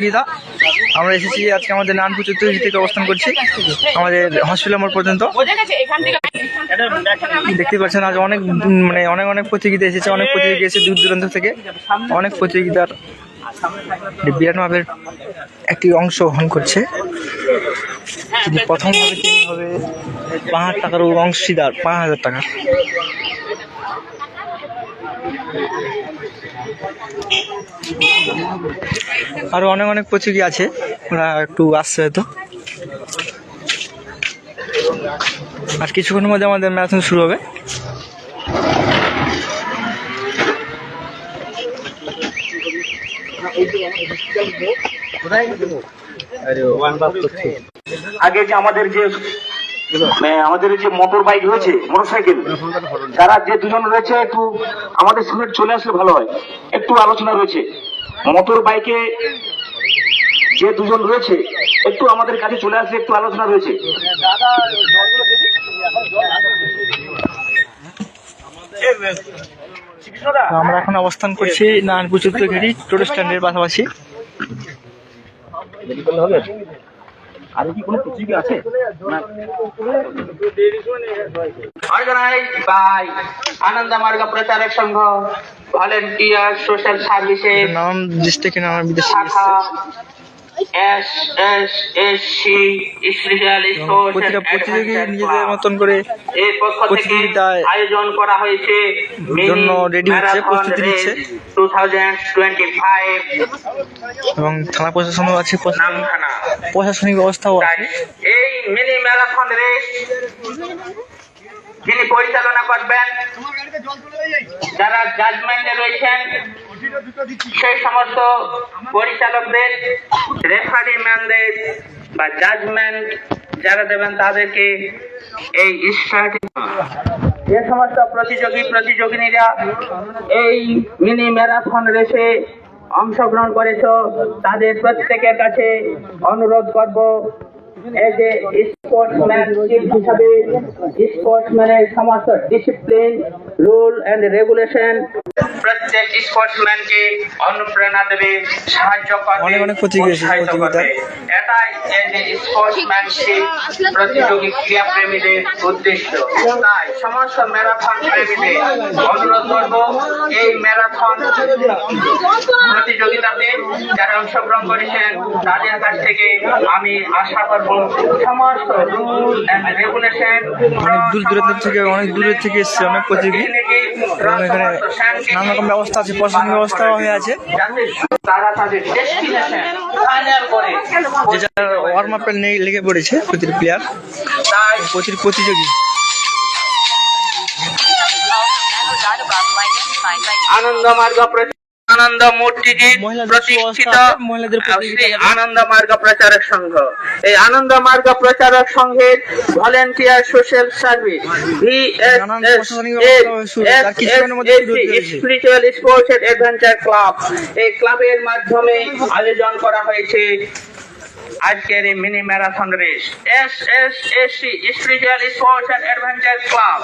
প্রতিযোগিতা আমরা এসেছি আজকে আমাদের নানপুর চতুর্থী থেকে অবস্থান করছি, আমাদের হসপিটাল মোড় পর্যন্ত। দেখতে পাচ্ছেন, আজ অনেক মানে অনেক অনেক প্রতিযোগিতা এসেছে, অনেক প্রতিযোগী এসেছে দূর দূরান্ত থেকে। অনেক প্রতিযোগিতার বিরাট মাপের একটি অংশ গ্রহণ করছে। তিনি প্রথম হবে তিনি হবে পাঁচ হাজার টাকার অংশীদার, পাঁচ হাজার টাকা। আরও অনেক অনেক প্রতিযোগী আছে, ওরা একটু আসছে হয়তো। আর কিছুক্ষণের মধ্যে আমাদের ম্যারাথন শুরু হবে। আগে যে আমাদের যে আমাদের যে মোটর বাইক রয়েছে মোটরসাইকেল যারা যে দুজন রয়েছে একটু আমাদের সঙ্গে চলে আসলে ভালো হয়। একটু আলোচনা রয়েছে। মোটর বাইকে যে দুজন রয়েছে, একটু আমাদের কাছে চলে আসলে একটু আলোচনা রয়েছে। আমরা এখন অবস্থান করছি নারায়ণপুর চতুর্থঘেরি টোটো স্ট্যান্ডের পাশাপাশি। অর্গানাইজ বাই আনন্দ মার্গ প্রচারক সংঘ ভলেন্টিয়ার সোশ্যাল সার্ভিসেস নাম থেকে নাম বিদেশে প্রতিটা প্রতিযোগী নিজেদের মতন করে প্রতিযোগিতায় আয়োজন করা হয়েছে জন্য ready হচ্ছে, প্রস্তুতি নিচ্ছে। এবং থানা প্রশাসনও আছে প্রশাসনিক ব্যবস্থাও আছে। এই মিনি ম্যারাথন রেস যিনি পরিচালনা করবেন। যারা জাজমেন্টে রয়েছেন সেই সমস্ত পরিচালকদের রেফারি ম্যানদের বা জাজমেন্ট যারা দেবেন তাদেরকে এই স্টার্টিং যে সমস্ত প্রতিযোগী, প্রতিযোগিনীরা এই মিনি ম্যারাথন রেসে অংশগ্রহণ করেছ, তাদের প্রত্যেকের কাছে অনুরোধ করব যে স্পোর্টসম্যানশিপ হিসাবে স্পোর্টসম্যানের সমস্ত ডিসিপ্লিন রুল এন্ড রেগুলেশন প্রত্যেক স্পোর্টসম্যানকে অনুপ্রেরণা দেবে সাহায্য করবে উৎসাহিত। এটাই এই যে স্পোর্টসম্যানশিপ প্রতিযোগী ক্রীড়া প্রেমীদের উদ্দেশ্য তাই সমস্ত ম্যারাথন প্রেমীদের অনুরোধ করব এই ম্যারাথন প্রতিযোগিতাতে যারা অংশগ্রহণ করেছেন তাদের কাছ থেকে আমি আশা করব অনেক দূর দূরান্ত থেকে, অনেক দূরের থেকে এসছে, অনেক প্রতিযোগী এবং এখানে নানা রকম ব্যবস্থা আছে, প্রশাসনিক ব্যবস্থাও হয়ে আছে। ওয়ার্ম আপের নেই, লেগে পড়েছে প্রতিটি প্লেয়ার প্রতিটি প্রতিযোগী। আনন্দ মার্গ আনন্দ মূর্তিজির প্রতিষ্ঠিত শ্রী আনন্দ মার্গ প্রচারক সংঘ এই আনন্দ মার্গ প্রচারক সংঘের volunteer social service. Spiritual sports adventure club এই ক্লাবের মাধ্যমে আয়োজন করা হয়েছে আজকের এই mini marathon race S S S C spiritual sports and adventure club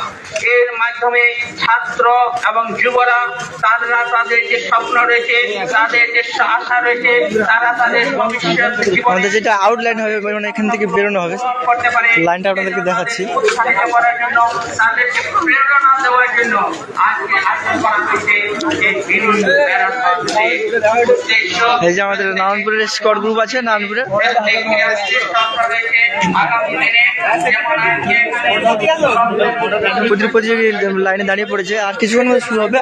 এর মাধ্যমে ছাত্র এবং যুবরা তারা তাদের যে স্বপ্ন রয়েছে তাদের যে আশা রয়েছে তারা তাদের ভবিষ্যৎ জীবনে যেটা আউটলাইন হবে মানে এখান থেকে বেরোনো হবে লাইনটা আপনাদেরকে দেখাচ্ছি। করার জন্য তাদেরকে প্রেরণা দেওয়ার জন্য আজকে আয়োজন করা হয়েছে এই মিনি ম্যারাথন এই যে আমাদের নারায়ণপুরের স্কট গ্রুপ আছে নারায়ণপুরে। প্রতিটি প্রতিযোগী লাইনে দাঁড়িয়ে পড়েছে। আর কিছুক্ষণ মধ্যে শুরু হবে।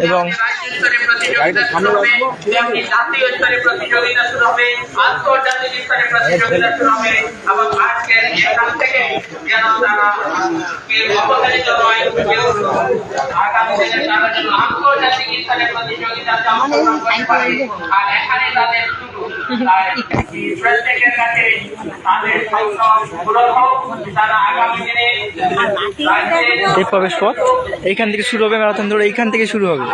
এবং আর এখানে তাদের শুরু তাই প্রত্যেকের কাছে তাদের তারা আগামী দিনে এই প্রবেশ পথ এইখান থেকে শুরু হবে ম্যারাথন দৌড়, এইখান থেকে শুরু হবে।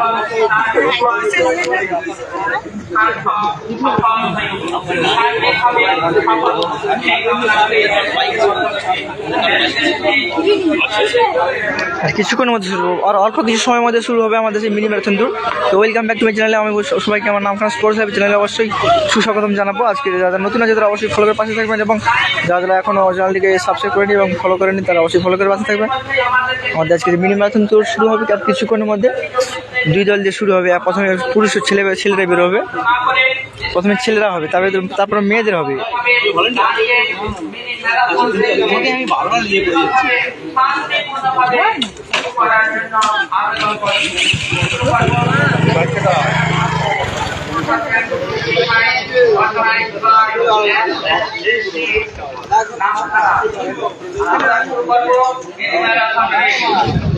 আর কিছুক্ষণের মধ্যে শুরু আর অল্প কিছু সময়ের মধ্যে শুরু হবে আমাদের সেই মিনি ম্যারাথন ট্যুর তো ওয়েলকাম ব্যাক টু মাই চ্যানেলে আমি সবাইকে আমার নাম খান স্পোর্টস চ্যানেলে অবশ্যই সুস্বাগতম জানাব। আজকে যারা নতুন আছে তারা অবশ্যই ফলো করে পাশে থাকবেন এবং যারা যারা এখনও চ্যানেলটিকে সাবস্ক্রাইব করেনি এবং ফলো করেনি, তারা অবশ্যই ফলো করে পাশে থাকবেন। আমাদের আজকে মিনি ম্যারাথন ট্যুর শুরু হবে কিছুক্ষণের মধ্যে দুই দল দিয়ে শুরু হবে। প্রথমে পুরুষ ছেলে ছেলেরা বের হবে। প্রথমে ছেলেরা হবে তারপরে তারপরে মেয়েদের হবে। আমি বারবার নিয়ে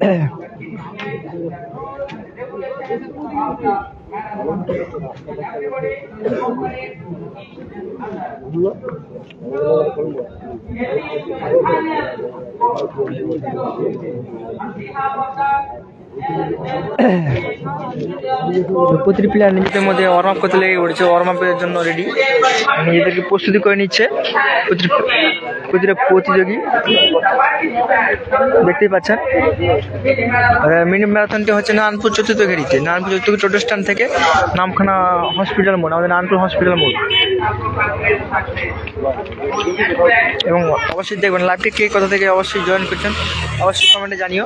Yeah. তো প্রতিটি প্লেয়ার নিজেদের মধ্যে ওয়ার্ম আপ করতে লেগে পড়েছে ওয়ার্ম আপের জন্য রেডি নিজেদেরকে প্রস্তুতি করে নিচ্ছে প্রতিটি প্রতিযোগী। দেখতেই পাচ্ছেন। মিনি ম্যারাথনটি হচ্ছে নারায়ণপুর চতুর্থ ঘেরিতে। নারায়ণপুর চতুর্থ টোটো স্ট্যান্ড থেকে নামখানা হসপিটাল মোড় আমাদের নারায়ণপুর হসপিটাল মোড় এবং অবশ্যই দেখবেন লাইভকে কে কোথা থেকে অবশ্যই জয়েন করছেন, অবশ্যই কমেন্টে জানিও।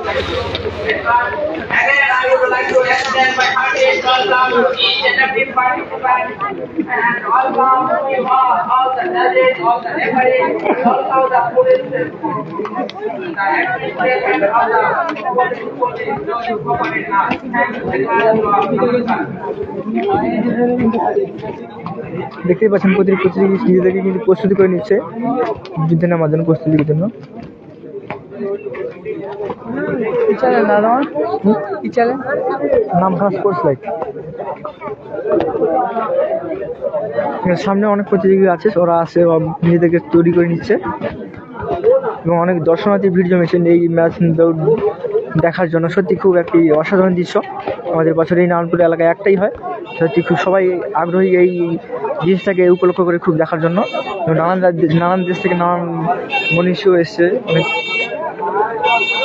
দেখতেই পাচ্ছ প্রতিটি প্রতিযোগী নিজেদেরকে কিন্তু প্রস্তুতি করে নিচ্ছে। যুদ্ধে নামার জন্য প্রস্তুতির জন্য। নাম খাস স্পোর্টস লাইক সামনে অনেক প্রতিযোগী আছে ওরা আছে নিজেদেরকে তৈরি করে নিচ্ছে। এবং অনেক দর্শনার্থী ভিড় জমেছেন এই ম্যাচ দেখার জন্য। সত্যি খুব একটি অসাধারণ দৃশ্য। আমাদের বছর এই নারায়ণপুর এলাকায় একটাই হয়। সত্যি খুব সবাই আগ্রহী এই জিনিসটাকে উপলক্ষ করে খুব দেখার জন্য। নানান নানান দেশ থেকে নানান মনীষীও এসছে। অনেক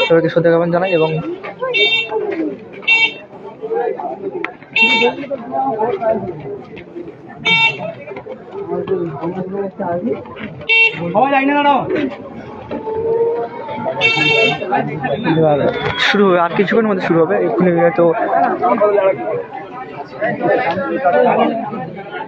সবাইকে শ্রদ্ধা জ্ঞাপন জানাই এবং শুরু হবে আর কিছুক্ষণের মধ্যে শুরু হবে। এক্ষুনি হয়তো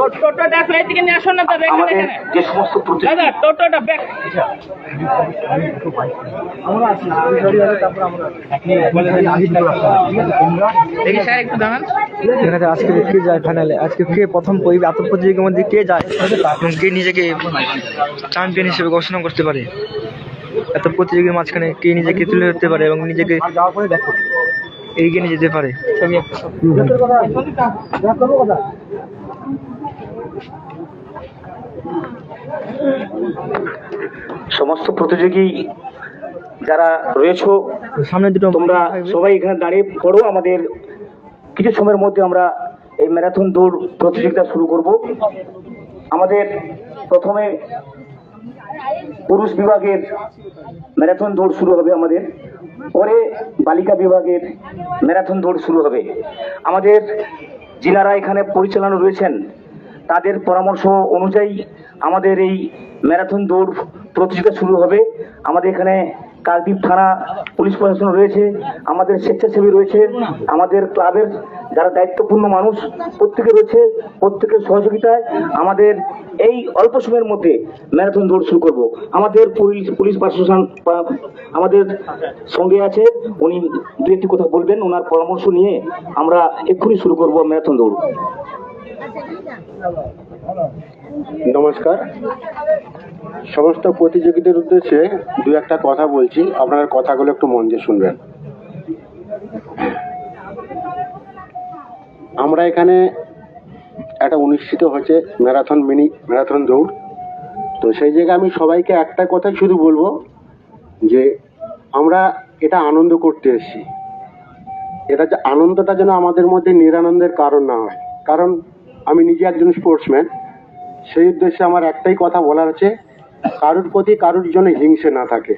ওর টোটোটা একটু এদিকে নিয়ে আসো না তো এখানে এখানে। যে সমস্ত দাদা টোটোটা ব্যাক। দেখি স্যার একটু দাঁড়ান। এখানে আজকে কে যায় ফাইনালে আজকে কে প্রথম ওই এত প্রতিযোগীর মধ্যে কে যায়? এবং কে নিজেকে চ্যাম্পিয়ন হিসেবে ঘোষণা করতে পারে? এত প্রতিযোগীর মাঝখানে কে নিজেকে তুলে ধরতে পারে এবং নিজেকে এগিয়ে নিয়ে যেতে পারে? সমস্ত প্রতিযোগী যারা রয়েছো সামনে দুটো তোমরা সবাই এখানে দাঁড়িয়ে পড়ো। আমাদের কিছু সময়ের মধ্যে আমরা এই ম্যারাথন দৌড় প্রতিযোগিতা শুরু করব। আমাদের প্রথমে পুরুষ বিভাগের ম্যারাথন দৌড় শুরু হবে আমাদের। পরে বালিকা বিভাগের ম্যারাথন দৌড় শুরু হবে। আমাদের যিনারা এখানে পরিচালনা রয়েছেন তাদের পরামর্শ অনুযায়ী আমাদের এই ম্যারাথন দৌড় প্রতিযোগিতা শুরু হবে। আমাদের এখানে কাকদ্বীপ থানা পুলিশ প্রশাসন রয়েছে, আমাদের স্বেচ্ছাসেবী রয়েছে, আমাদের ক্লাবের যারা দায়িত্বপূর্ণ মানুষ প্রত্যেকে রয়েছে, প্রত্যেকের সহযোগিতায় আমাদের এই অল্প সময়ের মধ্যে ম্যারাথন দৌড় শুরু করব। আমাদের পুলিশ পুলিশ প্রশাসন, আমাদের সঙ্গে আছে, উনি দু একটি কথা বলবেন, ওনার পরামর্শ নিয়ে আমরা এক্ষুনি শুরু করব ম্যারাথন দৌড়। নমস্কার। সমস্ত প্রতিযোগীদের উদ্দেশ্যে দু একটা কথা বলছি আপনার কথাগুলো একটু মন দিয়ে শুনবেন। আমরা এখানে একটা অনুষ্ঠিত হচ্ছে ম্যারাথন মিনি, ম্যারাথন দৌড়। তো সেই জায়গায় আমি সবাইকে একটা কথাই শুধু বলব যে, আমরা এটা আনন্দ করতে এসেছি। এটা যে আনন্দটা যেন আমাদের মধ্যে নিরানন্দের কারণ না হয়। কারণ আমি নিজে একজন স্পোর্টসম্যান সেই উদ্দেশ্যে আমার একটাই কথা বলার আছে, কারুর প্রতি কারুর জন্য হিংসে না থাকে।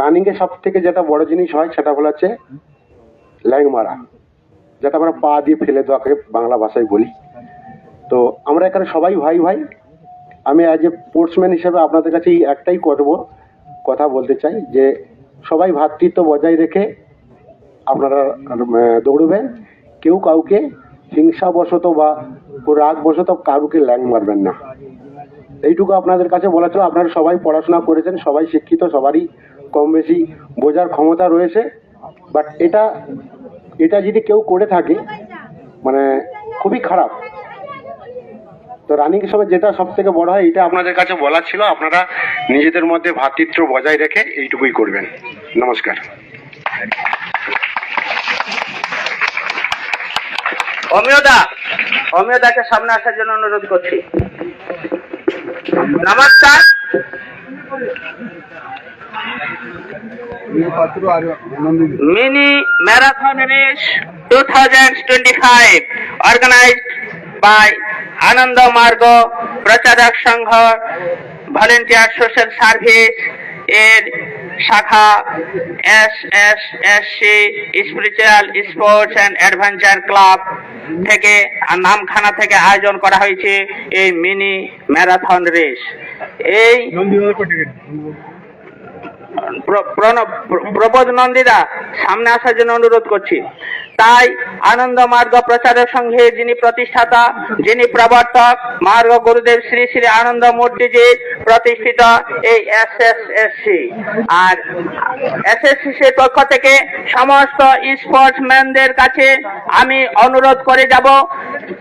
রানিংয়ে সব থেকে যেটা বড় জিনিস হয়, সেটা হলো হচ্ছে ল্যাং মারা। যেটা আমরা পা দিয়ে ফেলে দেওয়াকে বাংলা ভাষায় বলি। তো আমরা এখানে সবাই ভাই ভাই, আমি অ্যাজ এ স্পোর্টসম্যান হিসেবে আপনাদের কাছে এই একটাই করব, কথা বলতে চাই যে সবাই ভ্রাতৃত্ব বজায় রেখে আপনারা দৌড়বেন। কেউ কাউকে হিংসাবশত বা রাগবশত কারুকে ল্যাং মারবেন না। এইটুকু আপনাদের কাছে বলা ছিল। আপনারা সবাই পড়াশোনা করেছেন, সবাই শিক্ষিত, সবারই কম বেশি বোঝার ক্ষমতা রয়েছে। বাট এটা এটা যদি কেউ করে থাকে মানে খুবই খারাপ। তো রানিং সময় যেটা সব থেকে বড় হয়, এটা আপনাদের কাছে বলা ছিল। আপনারা নিজেদের মধ্যে ভ্রাতৃত্ব বজায় রেখে এইটুকুই করবেন। নমস্কার। অমিয়দা অমিয়দাকে সামনে আসার জন্য অনুরোধ করছি। নমস্কার। Mini marathon race two thousand twenty five organized by Ananda Marga প্রচারক সংঘ ভলেন্টিয়ার সোশ্যাল সার্ভিস এর শাখা S S S C spiritual sports and adventure club থেকে নামখানা থেকে আয়োজন করা হয়েছে এই মিনি ম্যারাথন রেস। এই প্র- প্রণব- প্রবোধ নন্দিদা, সামনে আসার জন্য অনুরোধ করছি। তাই আনন্দ মার্গ প্রচারক সংঘে যিনি প্রতিষ্ঠাতা, যিনি প্রবর্তক, মার্গ গুরুদেব শ্রী শ্রী আনন্দ মূর্তিজি প্রতিষ্ঠিত এই S S S C R S S সির পক্ষ থেকে সমস্ত স্পোর্টসম্যানদের কাছে আমি অনুরোধ করে যাব।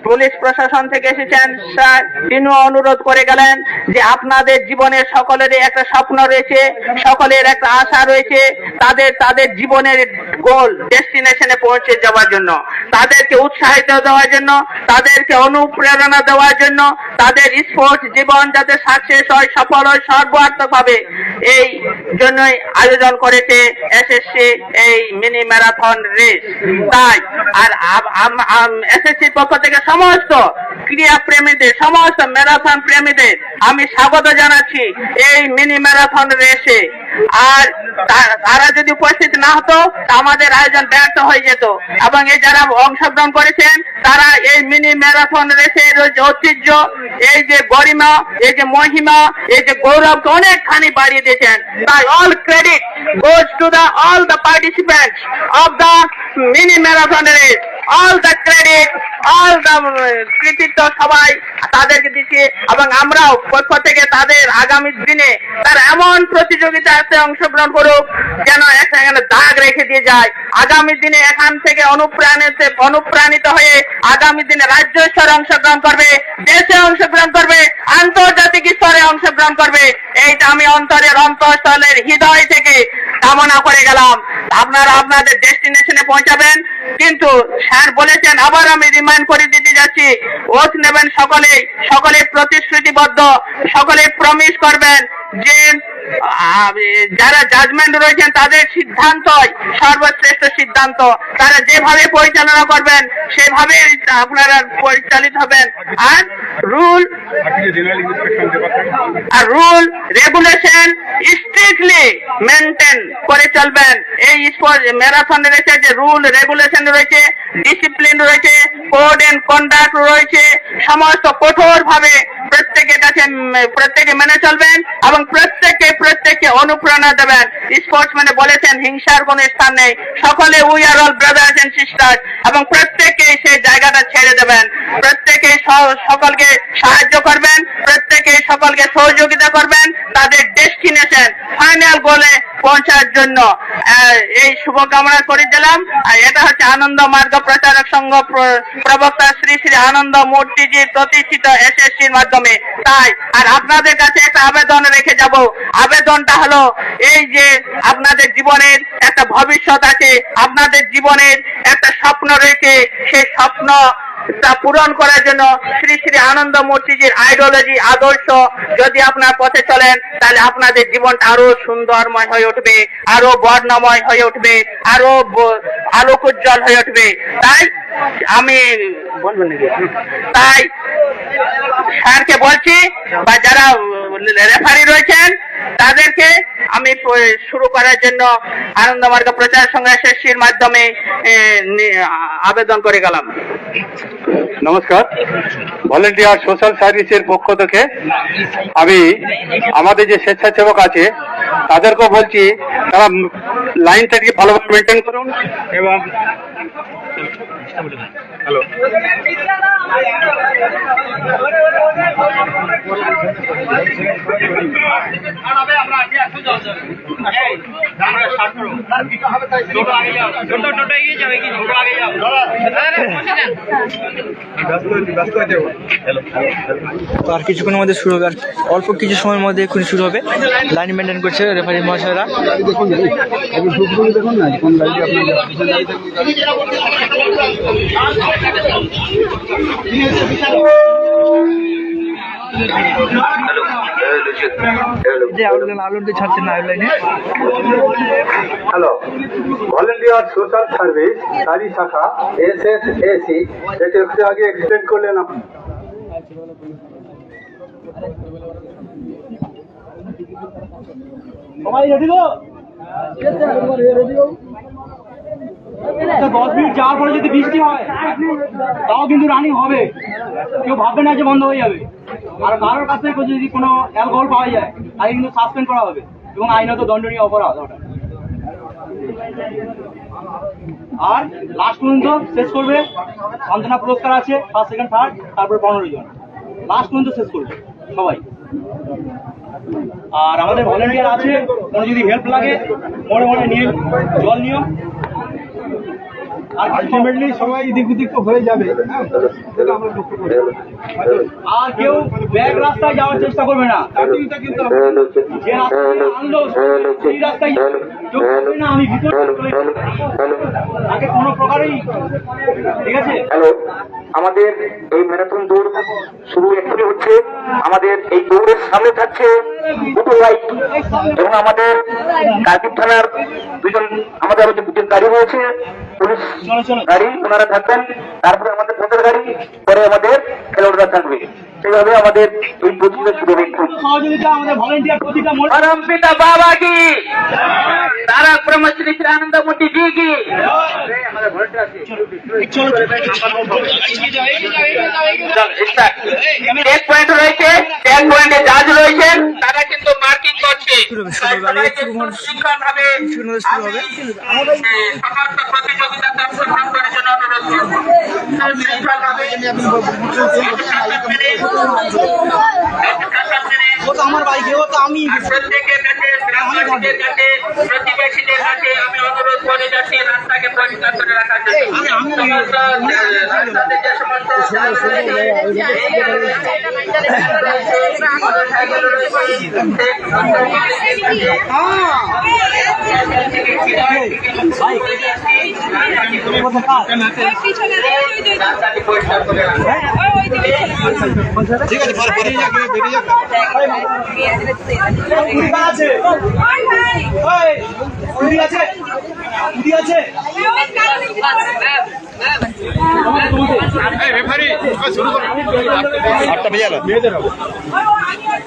পুলিশ প্রশাসন থেকে এসেছেন। স্যার, তিনিও অনুরোধ করে গেলেন যে আপনাদের জীবনের সকলেরই একটা স্বপ্ন রয়েছে, সকলের একটা আশা রয়েছে, তাদের তাদের জীবনের গোল ডেস্টিনেশনে পৌঁছে যাওয়ার জন্য, তাদেরকে উৎসাহিত দেওয়ার জন্য, তাদেরকে অনুপ্রেরণা দেওয়ার জন্য, তাদের স্পোর্টস জীবন যাতে সাকসেস হয়, সফল হয়, সর্বার্থকভাবে এই জন্যই আয়োজন করেছে এসএসসি এই মিনি ম্যারাথন রেস তাই, আর এসএসসির পক্ষ থেকে সমস্ত ক্রীড়া প্রেমীদের, সমস্ত ম্যারাথন প্রেমীদের আমি স্বাগত জানাচ্ছি এই মিনি ম্যারাথন রেসে আর তারা যদি উপস্থিত না হতো, আমাদের আয়োজন ব্যর্থ হয়ে যেত। এবং এই যারা অংশগ্রহণ করেছেন, তারা এই মিনি ম্যারাথন রেসের ঐতিহ্য, এই যে গরিমা, এই যে মহিমা, এই যে গৌরবকে অনেকখানি বাড়িয়ে দিয়েছেন। তাই all credit goes to the all the participants of the mini marathon race. All the credit all the কৃতিত্ব সবাই তাদেরকে দিচ্ছি এবং আমরাও পক্ষ থেকে তাদের আগামী দিনে তারা এমন প্রতিযোগিতাতে অংশগ্রহণ করুক যেন এখানে দাগ রেখে দিয়ে যায়। আগামী দিনে এখান থেকে অনুপ্রাণিত অনুপ্রাণিত হয়ে আগামী দিনে রাজ্য স্তরে অংশগ্রহণ করবে, দেশে অংশগ্রহণ করবে, আন্তর্জাতিক স্তরে অংশগ্রহণ করবে। এইটা আমি অন্তরের অন্তঃস্থলের হৃদয় থেকে কামনা করে গেলাম। আপনারা আপনাদের ডেস্টিনেশনে পৌঁছাবেন, কিন্তু স্যার বলেছেন, আবার আমি রিমাইন্ড করে দিতে যাচ্ছি। ওথ নেবেন সকলেই, সকলে প্রতিশ্রুতিবদ্ধ, সকলে প্রমিস করবেন যে যারা জাজমেন্ট রয়েছেন, তাদের সিদ্ধান্তই সর্বশ্রেষ্ঠ সিদ্ধান্ত। তারা যেভাবে পরিচালনা করবেন সেভাবে আপনারা পরিচালিত হবেন। আর রুল আর রুল রেগুলেশন স্ট্রিক্টলি মেনটেন করে চলবেন। এই ম্যারাথন রয়েছে যে রুল রেগুলেশন রয়েছে ডিসিপ্লিন রয়েছে কোড এন্ড কন্ডাক্ট রয়েছে, সমস্ত কঠোরভাবে প্রত্যেকের কাছে প্রত্যেকে মেনে চলবেন এবং প্রত্যেককে প্রত্যেককে অনুপ্রেরণা দেবেন। স্পোর্টস মানে বলেছেন, হিংসার কোনো স্থান নেই। সকলে we are all brothers and sister এবং প্রত্যেককে সেই জায়গাটা ছেড়ে দেবেন। প্রত্যেকে সকলকে সাহায্য করবেন প্রত্যেকে সকলকে সহযোগিতা করবেন, তাদের ডেস্টিনেশন, ফাইনাল গোলে পৌঁছার জন্য। এই শুভকামনা করে দিলাম আর এটা হচ্ছে আনন্দ মার্গ প্রচারক সংঘ প্রবক্তা শ্রী শ্রী আনন্দ মূর্তিজির প্রতিষ্ঠিত এসএসসির মাধ্যমে। তাই, আর আপনাদের কাছে একটা আবেদন রেখে যাব। আবেদনটা হলো এই যে আপনাদের জীবনের একটা ভবিষ্যৎ আছে, আপনাদের জীবনের একটা স্বপ্ন রয়েছে, সেই স্বপ্ন তা পূরণ করার জন্য শ্রী শ্রী আনন্দ মূর্তিজির আইডিওলজি আদর্শ যদি আপনার পথে চলেন, তাহলে আপনাদের জীবনটা আরও সুন্দরময় হয়ে উঠবে, আরও বর্ণময় হয়ে উঠবে, আরও আলোক উজ্জ্বল হয়ে উঠবে। তাই আমি তাই স্যারকে বলছি, বা যারা রেফারি রয়েছেন, তাদেরকে আমি শুরু করার জন্য আনন্দ মার্গ প্রচার সংঘ এসএসসির মাধ্যমে আবেদন করে গেলাম। নমস্কার। ভলেন্টিয়ার সোশ্যাল সার্ভিসের পক্ষ থেকে আমি আমাদের যে স্বেচ্ছাসেবক আছে তাদেরকেও বলছি তারা লাইনটাকে ভালোভাবে মেনটেন করুন এবং হ্যালো আর কিছুক্ষণের মধ্যে শুরু হবে। আর অল্প কিছু সময়ের মধ্যে এখন শুরু হবে। লাইন মেনটেন করছে রেফারি মহাশয়রা। যে আউটলাইন আউটলাইন ছাড়ছে না আউটলাইনে হ্যালো ভলেন্টিয়ার সোশ্যাল সার্ভিস কারি শাখা এস এস এসি এটা একটু আগে এক্সপ্লেন করলেন আপনি। আচ্ছা, দশ মিনিট যাওয়ার পরে যদি বৃষ্টি হয়, তাও কিন্তু রানিং হবে। কেউ ভাববে না যে বন্ধ হয়ে যাবে। আর কারোর কাছ যদি কোনো অ্যালকোহল পাওয়া যায়, তাকে কিন্তু সাসপেন্ড করা হবে। এবং আইনত দণ্ডনীয় অপরাধ ওটা। আর লাস্ট পর্যন্ত শেষ করবে। সান্ত্বনা পুরস্কার আছে ফার্স্ট সেকেন্ড থার্ড তারপরে পনেরো জন। লাস্ট পর্যন্ত শেষ করবে, সবাই। আর আমাদের ভলেন্টিয়ার আছে কোনো যদি হেল্প লাগে মনে মনে নিয়ে জল নিও। আর আলটিমেটলি সবাই এদিক ওদিক তো হয়ে যাবে আর কেউ ব্যাক রাস্তায় যাওয়ার চেষ্টা করবে না। যে রাস্তা আনলো সেই রাস্তায় করবে না হ্যালো আমাদের এই ম্যারাথন দৌড় শুরু এক্ষুনি হচ্ছে। আমাদের এই দৌড়ের সামনে থাকছে দুটো বাইক এবং আমাদের কার্তিক থানার দুজন আমাদের দুজন গাড়ি রয়েছে। পুলিশ গাড়ি ওনারা থাকবেন। তারপরে আমাদের গাড়ি পরে আমাদের খেলোয়াড়রা থাকবে। সেইভাবে আমাদের এই প্রতিযোগিতা শুরু হবে। বাবা কি ತಾರಾ ಬ್ರಹ್ಮಶ್ರೀ ಶ್ರೀಾನಂದ ಮುಟ್ಟಿ ಬೀಗಿ এক পয়েন্ট রয়েছে এক পয়েন্টে ও তো আমার বাইকে ও তো আমি প্রতিবেশীদের কাছে আমি অনুরোধ করে যাচ্ছি রাস্তাকে পরিষ্কার করে রাখার জন্য সমস্ত রাস্তাতে যে সমস্ত জাল রয়েছে, এই মোটরসাইকেল রয়েছে, তুমি কোথায় কাজ রাস্তাটি পরিষ্কার করে রাখা ওই ওই কুড়ি বার আছে ওই, আছে কুড়ি আছে আটটা বেজে গেল।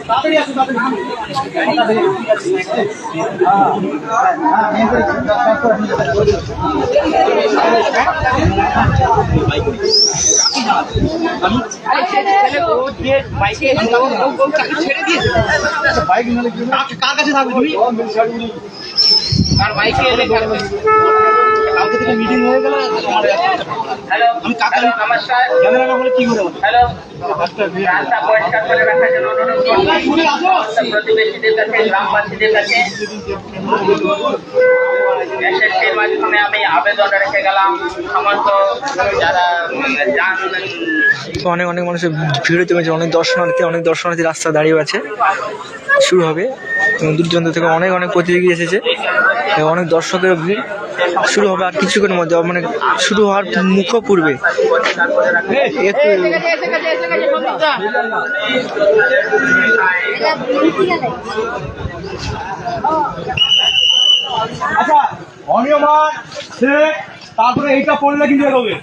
তাড়াতাড়ি আসো তাড়াতাড়ি কার কাছে থাকবে তুমি কালকে থেকে মিটিং হয়ে গেল আমি কাকা না বলে কি করে রাস্তা পরিষ্কার করে রাখার জন্য অনুরোধ করছি। প্রতিবেশীদের কাছে গ্রামবাসীদের কাছে। এসএসসির মাধ্যমে আমি আবেদন রেখে গেলাম। সমস্ত যারা যান তো অনেক অনেক মানুষের ভিড় জমেছে অনেক দর্শনার্থী অনেক দর্শনার্থী রাস্তা দাঁড়িয়ে আছে। শুরু হবে। এবং দূর দূরান্ত থেকে অনেক অনেক প্রতিযোগী এসেছে। এবং অনেক দর্শকের ভিড়। শুরু হবে আর কিছুক্ষণের মধ্যে মানে শুরু হওয়ার মুখ পূর্বে আচ্ছা অনিয়মান শেখ তারপরে এইটা পড়লে কিন্তু এগোবে।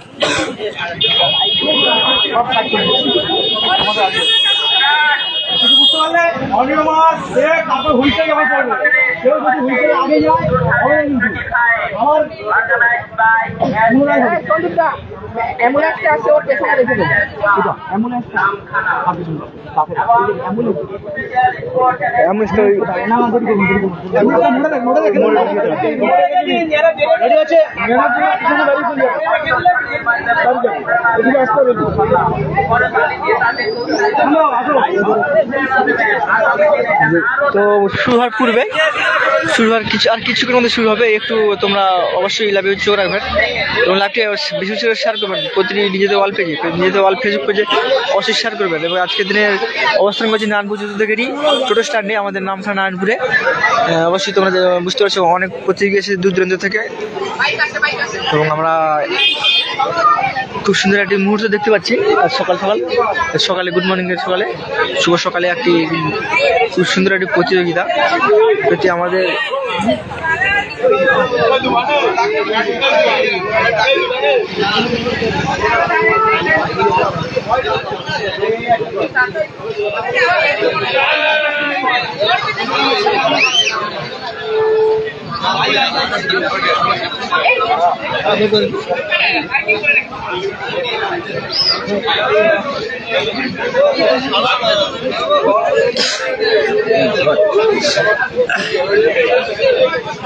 বুঝতে পারলে অনিয়মান শেখ তারপর হুইসেল যখন পড়বে কেউ যদি হুইসেল আগে যায় হবে কিন্তু। আমার অ্যাম্বুলেন্সটা ওর পেছনে রেখে দেবো আছে? আসতে তো শুরু হওয়ার পূর্বে শুরু হওয়ার কিছু আর কিছুক্ষণের মধ্যে শুরু হবে, একটু তোমরা অবশ্যই লাইভে চোখ রাখবেন এবং লাইভটি বেশি করে শেয়ার করবেন, প্রতিটি নিজেদের ওয়াল পেজে নিজেদের ওয়াল ফেসবুক পেজে অবশ্যই শেয়ার করবেন। এবং আজকের দিনের অবস্থান করছি নারায়ণপুর যুদ্ধকেরই টোটো স্ট্যান্ডে আমাদের নামখানা নারায়ণপুরে। অবশ্যই তোমরা বুঝতে পারছ, অনেক প্রতিযোগী এসেছে দূর দূরান্ত থেকে। এবং আমরা খুব সুন্দর একটি মুহূর্ত দেখতে পাচ্ছি আজ সকাল সকাল। সকালে গুড মর্নিং এর সকালে। শুভ সকালে একটি খুব সুন্দর একটি প্রতিযোগিতা। এটি আমাদের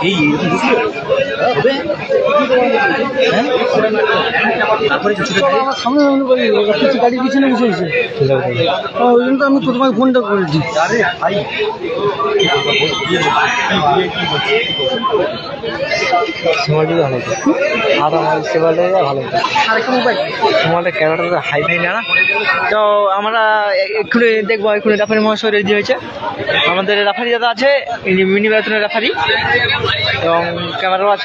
এই কিছু ওই জন্য তো আমি তো তোমাকে ফোনটা করেছি ক্যামেরাটা না তো আমরা এক্ষুনি দেখব এক্ষুনি রাফারি মহাশয় রেডি হয়েছে। আমাদের রাফারি দাদা আছে মিনি ম্যারাথনের রাফারি এবং ক্যামেরাও আছে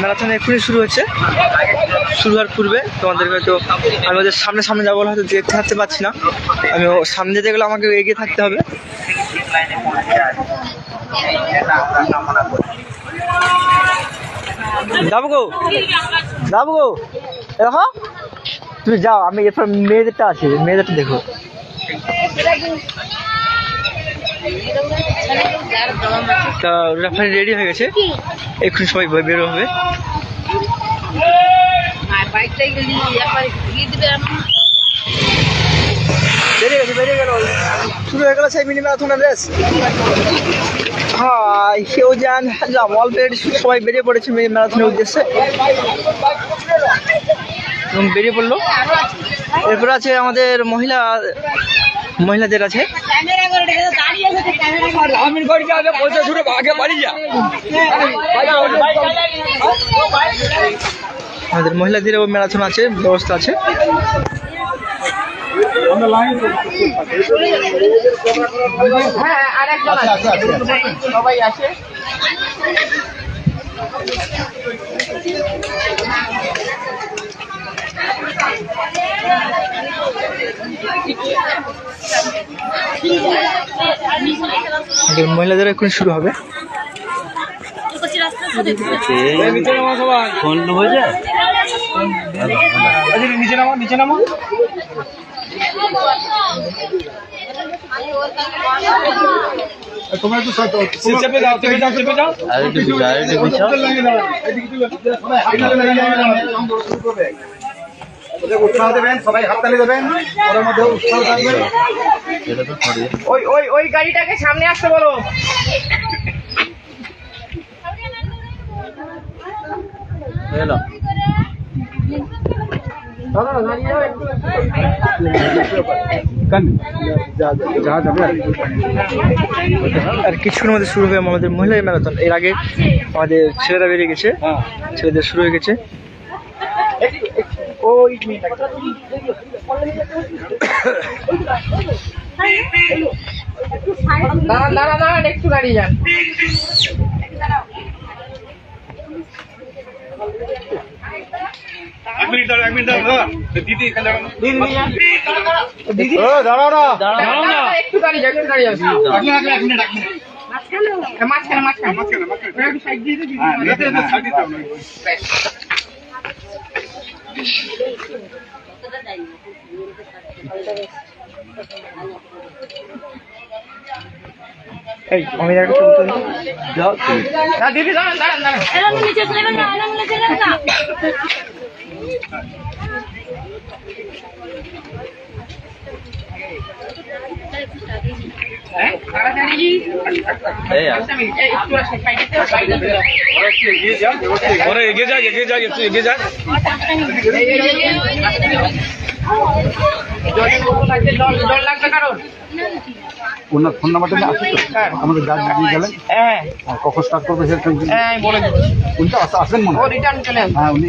ম্যারাথন এক্ষুনি শুরু হচ্ছে। শুরু হওয়ার পূর্বে তোমাদেরকে হয়তো আমি ওদের সামনে সামনে যাব, হয়তো দেখতে থাকতে পারছি না। আমি সামনে যেতে গেলে আমাকে এগিয়ে থাকতে হবে। যাব গো। যাব গো। দেখো তুমি যাও, আমি এরপর মেয়েদেরটা আছে, মেয়েদেরটা দেখো। তা রেফারি রেডি হয়ে গেছে। এক্ষুনি সবাই বেরো হবে। শুরু হয়ে সেই সবাই বেরিয়ে পড়েছে ম্যারাথনের উদ্দেশ্যে। বেরিয়ে পড়ল। এরপর আছে আমাদের মহিলা মহিলাদের আছে? আমি করি আগে পয়সা শুরু আগে বাড়ি যা। আমাদের মহিলাদেরও ম্যারাথন আছে ব্যবস্থা আছে। হ্যাঁ আর আছে। সবাই আছে আমাদের মহিলাদের এখন শুরু হবে। নিচে নামো নিচে নামো তোমরা একটু চেপে যাও চেপে যাও চেপে যাও উৎসাহ দেবেন সবাই হাততালি দেবেন ওর মধ্যে উৎসাহ থাকবে ওই ওই ওই গাড়িটাকে সামনে আসতে বলো। আর কিছুক্ষণের মধ্যে শুরু হবে আমাদের মহিলা ম্যারাথন। এর আগে আমাদের ছেলেরা বেরিয়ে গেছে। ছেলেদের শুরু হয়ে গেছে। দাঁড়ান দাঁড়ান দাঁড়ান একটু দাঁড়িয়ে যান। এক মিনিট দাঁড়াও এক মিনিট দাঁড়াও দিদি দাঁড়াও। দিদি? দাঁড়াও না। একটু দাঁড়িয়ে যান একটু দাঁড়িয়ে যান মাঝখানে মাঝখানে মাঝখানে। মাঝখানে একটু সাইড দিয়ে দিদি হ্যাঁ নিচে সাইড দিতে হবে এই আমি একটা ছবি তুলি। না, দিদি দাঁড়ান দাঁড়ান দাঁড়ান হ্যাঁ তাড়াতাড়ি এই, একটু আসেন, সাইডে থেকে, সাইডে থেকে। ওরে এগিয়ে যা এগিয়ে একটু ওনার ফোন নাম্বারটা তো। আমাদের গাড়ি দিয়ে গেলেন। হ্যাঁ কখন স্টার্ট করবে সেটা হ্যাঁ বলে উনি তো আস- আসবেন মনে হয়। রিটার্ন চলে হ্যাঁ উনি